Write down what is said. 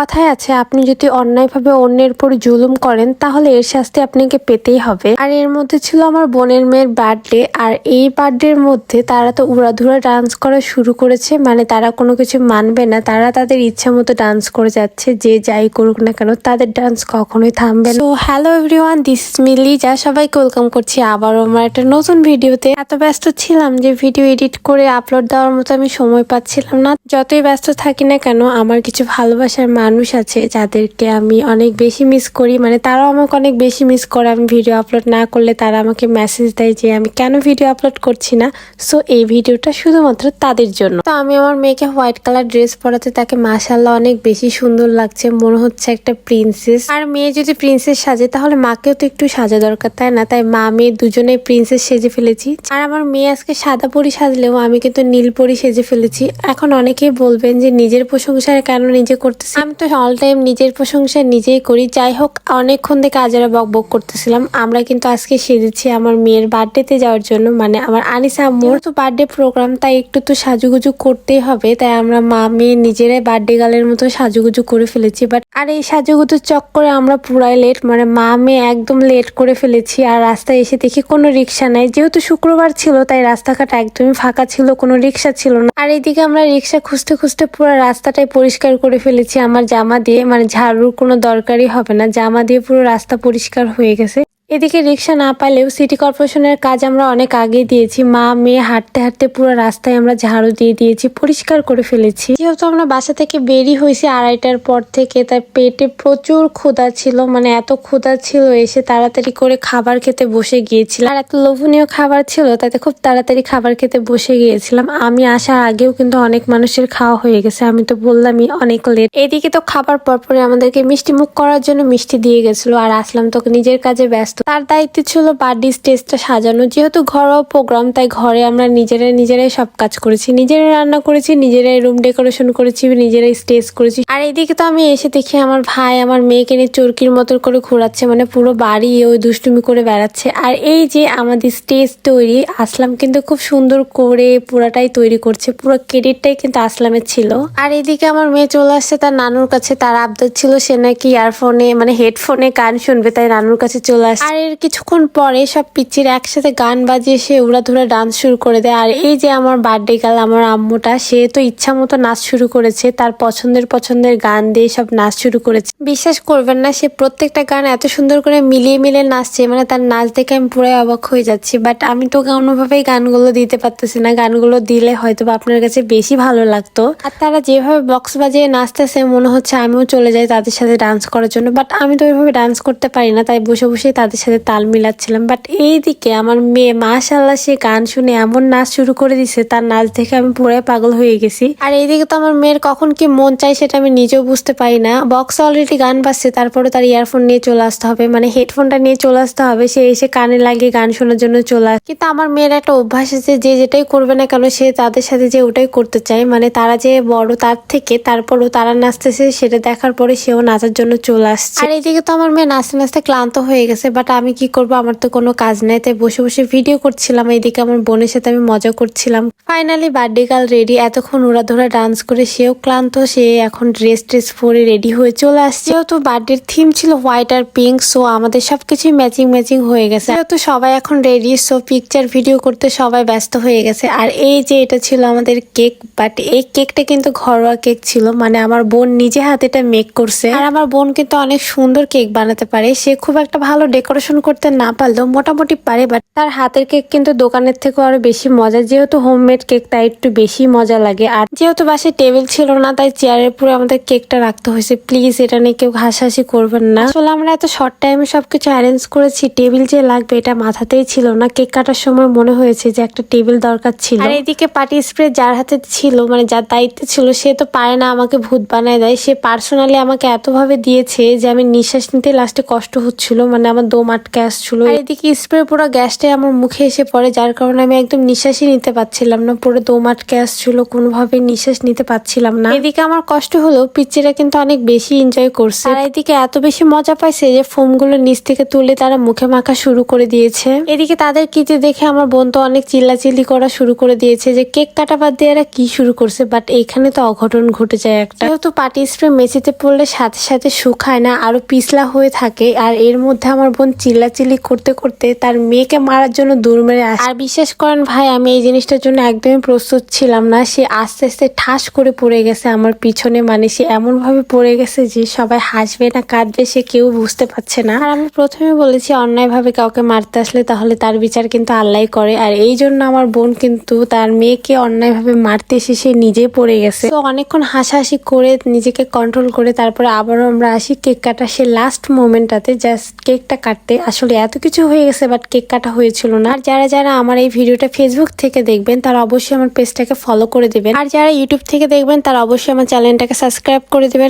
কথায় আছে, আপনি যদি অন্যায়ভাবে অন্যের উপর জুলুম করেন, তাহলে এর শাস্তি আপনাকে পেতেই হবে। আর এর মধ্যে ছিল আমার বোনের মেয়ের বার্থডে আর এই বার্থডের মধ্যে তারা তো উড়াধুরা ডান্স করা শুরু করেছে মানে তারা কোনো কিছু মানবে না। তারা তাদের ইচ্ছা মতো ডান্স করে যাচ্ছে, যে যাই করুক না কেন, তাদের ডান্স কখনোই থামবে না। তো হ্যালো এভরিওয়ান দিস মিলি যা সবাইকে ওয়েলকাম করছি আবারও আমার একটা নতুন ভিডিওতে। এত ব্যস্ত ছিলাম যে ভিডিও এডিট করে আপলোড দেওয়ার মতো আমি সময় পাচ্ছিলাম না। যতই ব্যস্ত থাকি না কেন, আমার কিছু ভালোবাসার মানুষ আছে যাদেরকে আমি অনেক বেশি মিস করি মানে তারাও আমাকে অনেক বেশি মিস করে। আমি ভিডিও আপলোড না করলে তারা আমাকে মেসেজ দেয় যে, আমি কেন ভিডিও আপলোড করছি না? সো এই ভিডিওটা শুধুমাত্র তাদের জন্য। তো আমি আমার মেয়েকে হোয়াইট কালার ড্রেস পরাতে তাকে মাসাল্লাহ অনেক বেশি সুন্দর লাগছে। মনে হচ্ছে একটা প্রিন্সেস আর মেয়ে যদি প্রিন্সেস সাজে, তাহলে মাকেও তো একটু সাজা দরকার, তাই না? তাই মা, মেয়ে দুজনেই প্রিন্সেস সেজে ফেলেছি। আর আমার মেয়ে আজকে সাদা পরি সাজলেও আমি কিন্তু নীল পরি সেজে ফেলেছি। এখন অনেকেই বলবেন যে, নিজের প্রশংসা কেন নিজে করতেছি? আমি তো অল টাইম নিজের প্রশংসা নিজেই করি। যাই হোক, অনেকক্ষণ থেকে আজারা বক বক করতেছিলাম। আমরা কিন্তু আজকে সেজেছি আমার মেয়ের বার্থডেতে যাওয়ার জন্য। মানে আমার আনিসা আম্মুর তো বার্থডে প্রোগ্রাম তাই একটু তো সাজুগুজু করতেই হবে। তাই আমরা মা, মেয়ে নিজেরাই বার্থডে গালের মতো সাজুগুজু করে ফেলেছি। বাট আর এই সাজুগুজুর চক্করে আমরা পুরাই লেট মানে মা, মেয়ে একদম লেট করে ফেলেছি। আর রাস্তায় এসে দেখি কোনো রিক্সা নাই। যেহেতু শুক্রবার ছিল, তাই রাস্তাঘাট একদমই ফাঁকা ছিল, কোনো রিক্সা ছিল না। আর এইদিকে আমরা রিক্সা খুঁজতে খুঁজতে পুরো রাস্তাটাই পরিষ্কার করে ফেলেছি। আমার জামা দিয়ে মানে ঝাড়ুর কোনো দরকারই হবে না। জামা দিয়ে পুরো রাস্তা পরিষ্কার হয়ে গেছে। এদিকে রিক্সা না পালেও সিটি কর্পোরেশনের কাজ আমরা অনেক আগে দিয়েছি। মা, মেয়ে হাঁটতে হাঁটতে পুরো রাস্তায় আমরা ঝাড়ু দিয়ে দিয়েছি, পরিষ্কার করে ফেলেছি। যেহেতু আমরা বাসা থেকে বেরি হয়েছি আড়াইটার পর থেকে, তার পেটে প্রচুর ক্ষুধা ছিল মানে এত ক্ষুধা ছিল, এসে তাড়াতাড়ি করে খাবার খেতে বসে গিয়েছিলাম। আর এত লোভনীয় খাবার ছিল, তাতে খুব তাড়াতাড়ি খাবার খেতে বসে গিয়েছিলাম। আমি আসার আগেও কিন্তু অনেক মানুষের খাওয়া হয়ে গেছে, আমি তো বললামই অনেক লেট এদিকে তো খাবার পরপরে আমাদেরকে মিষ্টি মুখ করার জন্য মিষ্টি দিয়ে গেছিল, আর আসলাম তো নিজের কাজে ব্যস্ত তার দায়িত্ব ছিল বার্থডে স্টেজটা সাজানো। যেহেতু ঘরোয়া প্রোগ্রাম, তাই ঘরে আমরা নিজেরাই নিজেরাই সব কাজ করেছি। নিজেরাই রান্না করেছি, নিজেরাই রুম ডেকোরেশন করেছি, নিজেরাই স্টেজ করেছি। আর এইদিকে তো আমি এসে দেখি আমার ভাই আমার মেয়েকে নিয়ে চরকির মতো করে ঘোরাচ্ছে মানে পুরো বাড়ি ওই দুষ্টুমি করে বেড়াচ্ছে। আর এই যে আমাদের স্টেজ তৈরি, আসলাম কিন্তু খুব সুন্দর করে পুরাটাই তৈরি করছে। পুরো ক্রেডিটটাই কিন্তু আসলামের ছিল। আর এইদিকে আমার মেয়ে চলে আসছে তার নানুর কাছে। তার আবদার ছিল, সে নাকি ইয়ারফোনে মানে হেডফোনে গান শুনবে, তাই নানুর কাছে চলে আসছে। আর এর কিছুক্ষণ পরে সব পিচ্ছির একসাথে গান বাজিয়ে সে উড়াধুরা ডান্স শুরু করে দেয়। আর এই যে আমার বার্থডে গাল আমার আম্মুটা, সে তো ইচ্ছা মতো নাচ শুরু করেছে। তার পছন্দের পছন্দের গান দিয়ে সব নাচ শুরু করেছে। বিশ্বাস করবেন না, সে প্রত্যেকটা গান এত সুন্দর করে মিলিয়ে মিলিয়ে নাচছে। মানে তার নাচ দেখে আমি পুরো অবাক হয়ে যাচ্ছি। বাট আমি তো কোনোভাবেই গানগুলো দিতে পারতেছি না। গানগুলো দিলে হয়তো বা আপনার কাছে বেশি ভালো লাগতো। আর তারা যেভাবে বক্স বাজিয়ে নাচতেছে, মনে হচ্ছে আমিও চলে যাই তাদের সাথে ডান্স করার জন্য। বাট আমি তো ওইভাবে ডান্স করতে পারি না। তাই বসে বসে তাদের সাথে তাল মিলাচ্ছিলাম বাট এইদিকে আমার মেয়ে মাশাল্লাহ সে গান শুনে এমন নাচ শুরু করে দিছে, তার নাচ দেখে আমি পুরাই পাগল হয়ে গেছি। আর এইদিকে তো আমার মেয়ের কখন কি মন চাই সেটা আমি নিজেও বুঝতে পারি না। বক্স অলরেডি গান বাজছে, তারপরে তার ইয়ারফোন নিয়ে চলে আসতে হবে মানে হেডফোনটা নিয়ে চলে আসতে হবে, সে এসে কানে লাগিয়ে গান শোনার জন্য চলে আসে কিন্তু আমার মেয়ের একটা অভ্যাস আছে, যে যেটাই করবে না কেন, সে তাদের সাথে যে ওটাই করতে চায় মানে তারা যে বড় তার থেকে, তারপরও তারা নাচতেছে, সেটা দেখার পরে সেও নাচার জন্য চলে আসছে। আর এইদিকে তো আমার মেয়ে নাচতে নাচতে ক্লান্ত হয়ে গেছে বাট আমি কি করব? আমার তো কোনো কাজ নেই, তাই বসে বসে ভিডিও করছিলাম। এইদিকে আমার বোনের সাথে আমি মজা করছিলাম। ফাইনালি বার্থডে গার্ল রেডি এতক্ষণ ওরা ধরা ডান্স করে সেও ক্লান্ত, সে এখন ড্রেস ট্রেস পরে রেডি হয়ে চলে আসছে। যেহেতু বার্থডের থিম ছিল হোয়াইট আর পিঙ্ক সো আমাদের সবকিছুই ম্যাচিং ম্যাচিং হয়ে গেছে। যেহেতু সবাই এখন রেডি সো পিকচার ভিডিও করতে সবাই ব্যস্ত হয়ে গেছে। আর এই যে এটা ছিল আমাদের কেক বাট এই কেকটা কিন্তু ঘরোয়া কেক ছিল মানে আমার বোন নিজে হাতে এটা মেক করছে। আর আমার বোন কিন্তু অনেক সুন্দর কেক বানাতে পারে, সে খুব একটা ভালো ডেকোরেশন করতে না পারলেও মোটামুটি পারে বাট তার হাতের কেক কিন্তু দোকানের থেকেও আরও বেশি মজা যেহেতু হোমমেড কেক, তাই একটু বেশি মজা লাগে। আর যেহেতু বাসায় টেবিল ছিল না, তাই চেয়ারের পুরো আমাদের কেকটা রাখতে হয়েছে। প্লিজ এটা নিয়ে কেউ হাসাহাসি করবেন না। আসলে আমরা এত শর্ট টাইমে সবকিছু অ্যারেঞ্জ করেছি টেবিল যে লাগবে এটা মাথাতেই ছিল না। কেক কাটার সময় মনে হয়েছে যে একটা টেবিল দরকার ছিল। আর এদিকে পার্টি স্প্রে যার হাতে ছিল মানে যার দায়িত্বে ছিল, সে তো পারে না আমাকে ভূত বানায় দেয়। সে পার্সোনালি আমাকে এতভাবে দিয়েছে যে আমি নিঃশ্বাস নিতে লাস্টে কষ্ট হচ্ছিল। মানে আমার দম দম ছিল। এদিকে স্প্রে পুরো গ্যাসটাই আমার মুখে এসে পড়ে যার কারণে আমি একদম নিঃশ্বাসই নিতে পারছিলাম না। পুরো দম আটকে ছিল কোনোভাবে নিঃশ্বাস নিতে পারছিলাম না। এদিকে আমার কষ্ট হলো পিচ্চিরা কিন্তু অনেক বেশি এনজয় করছে। আর এদিকে এত বেশি মজা পাইছে যে ফোমগুলো নিচ থেকে তুলে তারা মুখে মাখা শুরু করে দিয়েছে। এদিকে তাদের কিতে দেখে আমার বোন তো অনেক চিল্লাচিল্লি করা শুরু করে দিয়েছে যে কেক কাটা বাদ দিয়ে এরা কি শুরু করছে? বাট এইখানে তো অঘটন ঘটে যায় একটা। যেহেতু পাটি স্প্রে মেঝেতে পড়লে সাথে সাথে শুকায় না আরও পিছলা হয়ে থাকে। আর এর মধ্যে আমার বোন চিল্লাচিল্লি করতে করতে তার মেয়েকে মারার জন্য দূর মেরে আসে আর বিশ্বাস করেন ভাই আমি এই জিনিসটার জন্য একদমই প্রস্তুত ছিলাম না। সে আস্তে আস্তে ঠাস করে পড়ে গেছে আমার পিছনে মানে সে এমন ভাবে পড়ে গেছে যে সবাই হাসবে না কাঁদবে সে কেউ বুঝতে পারছে না। আর আমি প্রথমে বলেছি অন্যায়ভাবে কাউকে মারতে আসলে তাহলে তার বিচার কিন্তু আল্লাহ করে। আর এই জন্য আমার বোন কিন্তু তার মেয়েকে অন্যায়ভাবে মারতে এসে সে নিজে পড়ে গেছে। তো অনেকক্ষণ হাসাহাসি করে নিজেকে কন্ট্রোল করে তারপরে আবারও আমরা আসি কেক কাটা সে লাস্ট মোমেন্টটাতে জাস্ট কেকটা কাটতে। আসলে এত কিছু হয়ে গেছে বাট কেক কাটা হয়েছিল না। আর যারা যারা আমার এই ভিডিওটা ফেসবুক থেকে দেখবেন, তারা অবশ্যই আমার পেজটাকে ফলো করে দেবেন। আর যারা ইউটিউব থেকে দেখবেন, তারা অবশ্যই আমার চ্যানেলটাকে সাবস্ক্রাইব করে দেবেন।